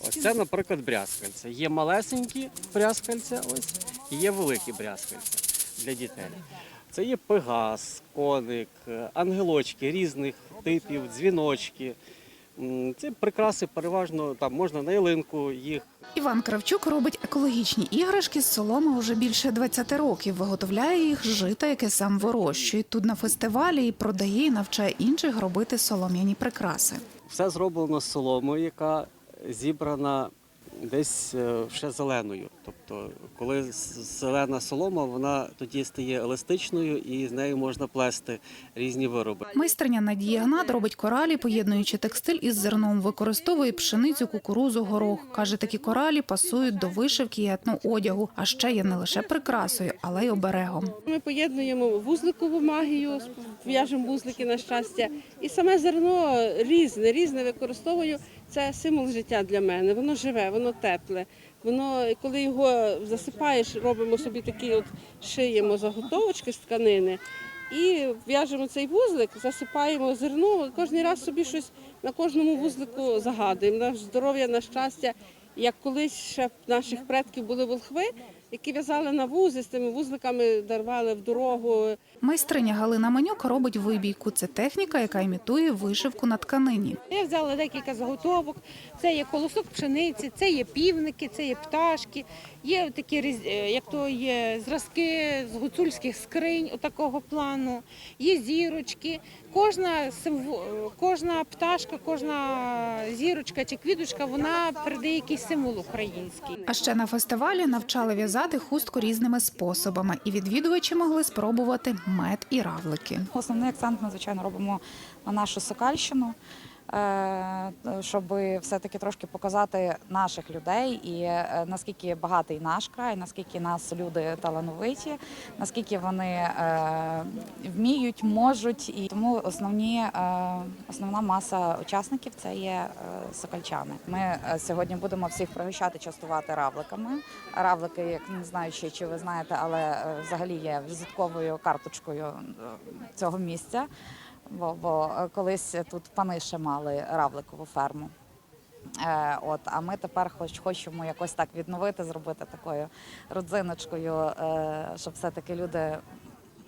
Ось це, наприклад, брязкальця. Є малесенькі брязкальця, ось, і є великі брязкальця для дітей. Це є пегас, коник, ангелочки різних типів, дзвіночки. Це прикраси переважно там можна на ялинку їх Іван Кравчук робить екологічні іграшки з соломи вже більше 20 років. Виготовляє їх з жита, яке сам вирощує. Тут на фестивалі і продає, і навчає інших робити солом'яні прикраси. Все зроблено з соломою, яка зібрана десь е, ще зеленою. Тобто, коли зелена солома, вона тоді стає еластичною і з нею можна плести різні вироби. Майстриня Надія Гнат робить коралі, поєднуючи текстиль із зерном. Використовує пшеницю, кукурузу, горох. Каже, такі коралі пасують до вишивки і етноодягу, а ще є не лише прикрасою, але й оберегом. Ми поєднуємо вузликову магію, в'яжемо вузлики на щастя. І саме зерно різне, різне використовую. Це символ життя для мене. Воно живе, воно тепле. Воно, коли його засипаєш, робимо собі такі от шиємо заготовочки з тканини і в'яжемо цей вузлик, засипаємо зерно. Кожен раз собі щось на кожному вузлику загадуємо. На здоров'я, на щастя. Як колись ще наших предків були волхви, які в'язали на вузи, з тими вузликами дарвали в дорогу. Майстриня Галина Манюк робить вибійку. Це техніка, яка імітує вишивку на тканині. Я взяла декілька заготовок. Це є колосок пшениці, це є півники, це є пташки. Є такі е, як то є зразки з гуцульських скринь, отакого плану. Є зірочки. Кожна кожна пташка, кожна зірочка чи квіточка, вона передає якийсь символ український. А ще на фестивалі навчали в'язати хустку різними способами, і відвідувачі могли спробувати мед і равлики. Основний акцент ми, звичайно, робимо на нашу Сокальщину, щоб все-таки трошки показати наших людей і е, наскільки багатий наш край, наскільки нас люди талановиті, наскільки вони е, вміють, можуть. І тому основні, е, основна маса учасників це є е, сокальчани. Ми е, сьогодні будемо всіх пригощати, частувати равликами. Равлики, як не знаю, чи, чи ви знаєте, але е, взагалі є візитковою карточкою е, цього місця. Бо, бо е, колись тут пани ще мали равликову ферму. Е, от, а ми тепер хоч хочемо якось так відновити, зробити такою родзиночкою, е, щоб все-таки люди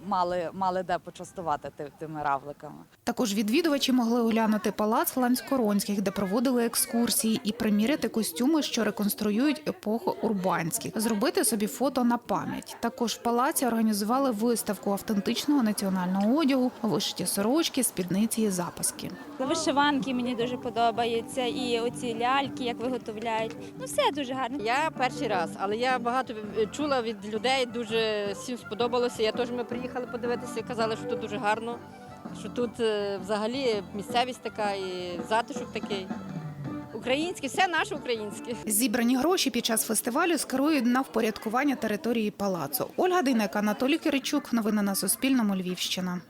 мали, мали де почастувати тими равликами. Також відвідувачі могли оглянути палац Ланськоронських, де проводили екскурсії, і приміряти костюми, що реконструюють епоху урбанських, зробити собі фото на пам'ять. Також в палаці організували виставку автентичного національного одягу, вишиті сорочки, спідниці і запаски. Вишиванки мені дуже подобаються, і оці ляльки, як виготовляють. Ну все дуже гарно. Я перший раз, але я багато чула від людей, дуже всім сподобалося. Я теж ми приїхали подивитися, казали, що тут дуже гарно, що тут е, взагалі місцевість така і затишок такий. Український, все наше українське. Зібрані гроші під час фестивалю скерують на впорядкування території палацу. Ольга Дейнек, Анатолій Киричук. Новини на Суспільному. Львівщина.